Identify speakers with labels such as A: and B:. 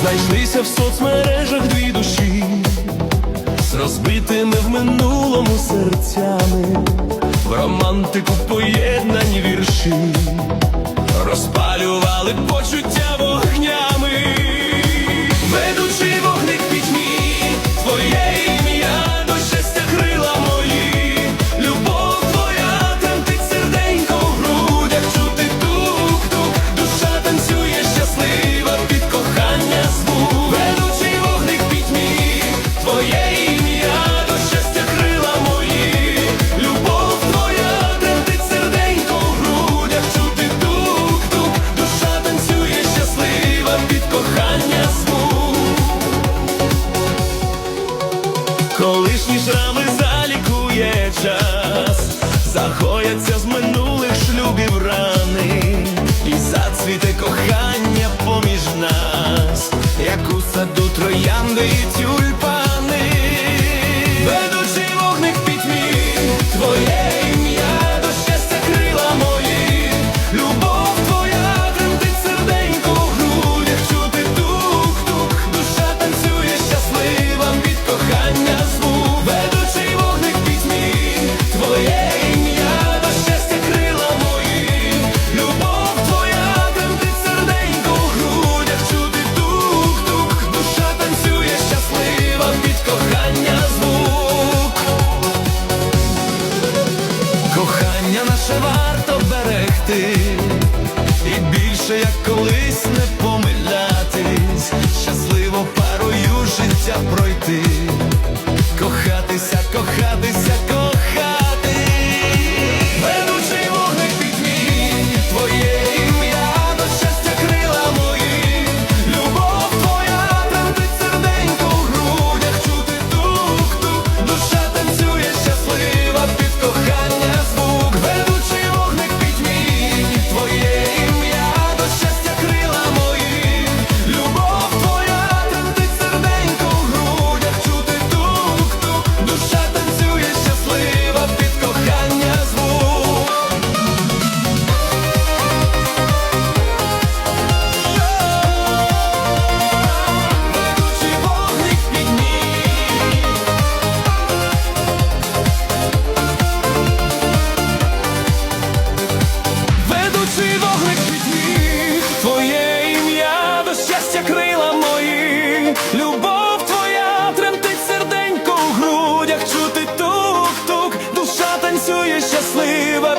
A: Знайшлися в соцмережах дві душі, з розбитими в минулому серцями, в романтику поєднані вірші. Шрами залікує час, Заходяться з минулих шлюбів рани, і зацвіте кохання поміж нас, як у саду троянди. втрачати, і більше як колись не помилятись, щасливо парою життя пройти. Свіжий вогник підніг твоє ім'я до щастя крила мої, любов твоя тремтить серденько в грудях, чути тук-тук, душа танцює щаслива.